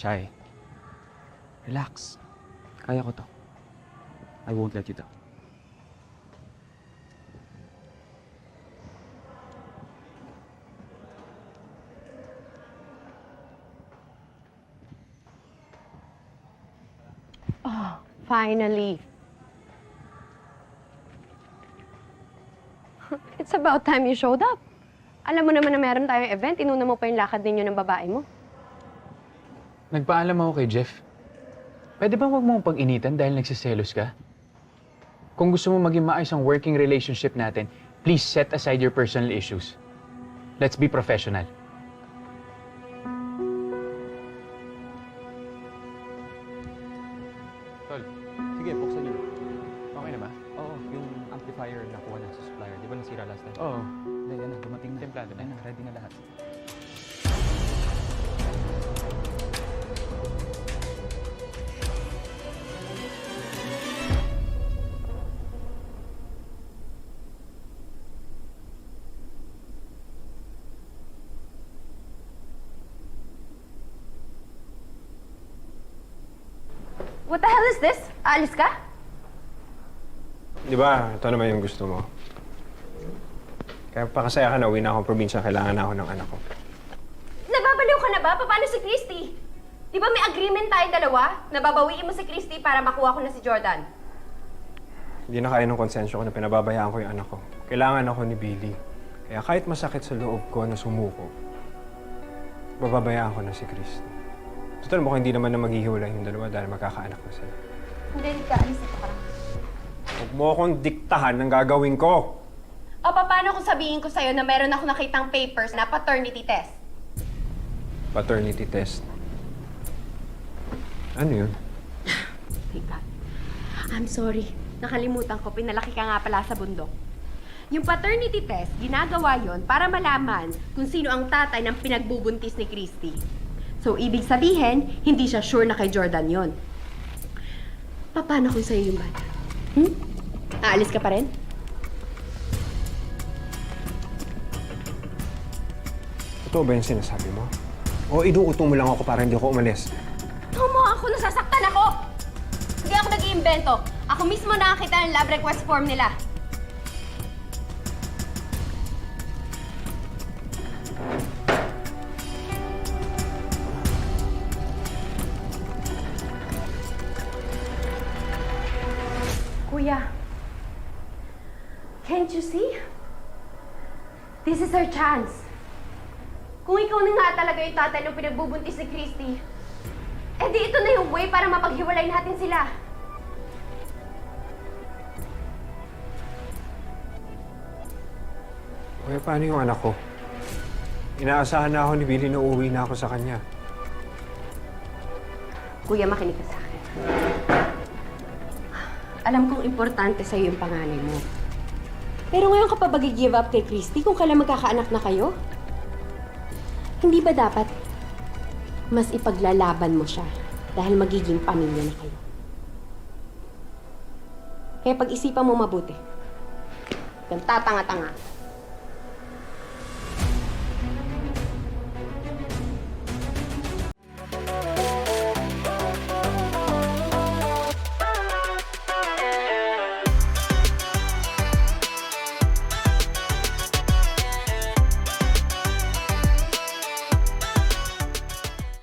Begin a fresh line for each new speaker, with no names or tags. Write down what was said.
Shy. Relax. Kaya ko to. I won't let you down.
Finally. It's about time you showed up. Alam mo naman na meron tayong event, inuna mo pa yung lakad ninyo ng babae mo.
Nagpaalam ako kay Jeff. Pwede ba wag mong pag-initan dahil nagsiselos ka? Kung gusto mo maging maayos ang working relationship natin, please set aside your personal issues. Let's be professional. Tol, sige, buksan niyo. Okay na ba?
Oo, yung amplifier nakuha na sa supplier. Di ba nasira last time?
Oo.
Hindi, yan na. Dumating na.
Templado na.
Yan na, ready na lahat.
What the hell is this? Aalis ka?
Di ba, ito naman yung gusto mo. Kaya pakasaya ka na, uwi na akong probinsya, kailangan na ako ng anak ko.
Nababaliw ka na ba? Paano si Christy? Di ba may agreement tayong dalawa? Nababawiin mo si Christy para makuha ko na si Jordan.
Hindi na kaya ng konsensyo ko na pinababayaan ko yung anak ko. Kailangan ako ni Billy. Kaya kahit masakit sa loob ko na sumuko, bababayaan ko na si Christy. Total, mukhang hindi naman na maghihiwalay yung dalawa dahil magkakaanak na sila.
Hindi, hindi ka. Alis na ka
Huwag mo akong diktahan ng gagawin ko!
O paano kung sabihin ko sa'yo na meron ako nakitang papers na paternity test?
Paternity test. Ano yun?
God. I'm sorry. Nakalimutan ko, pinalaki ka nga pala sa bundok. Yung paternity test, ginagawa yon para malaman kung sino ang tatay ng pinagbubuntis ni Christy. So, ibig sabihin, hindi siya sure na kay Jordan yon. Paano kung sa'yo yung bata? Hmm? Aalis ka pa rin?
Totoo ba yung sinasabi mo? O inuutong mo lang ako para hindi ako umalis?
Tomo, ako nasasaktan ako! Hindi ako nag-iimbento. Ako mismo nakakita ng lab request form nila. Kuya, can't you see? This is our chance. Kung ikaw na nga talaga yung tatay ng pinagbubuntis ni Christy, eh di ito na yung way para mapaghiwalay natin sila.
Kuya, paano yung anak ko? Inaasahan na ako ni Billy na uuwi na ako sa kanya.
Kuya, makinig ka sa akin. Alam kong importante sa'yo yung panganay mo. Pero ngayon ka pa give up kay Christy kung kailan magkakaanak na kayo? Hindi ba dapat mas ipaglalaban mo siya dahil magiging pamilya na kayo? Kaya pag-isipan mo mabuti. Kang tatanga-tanga.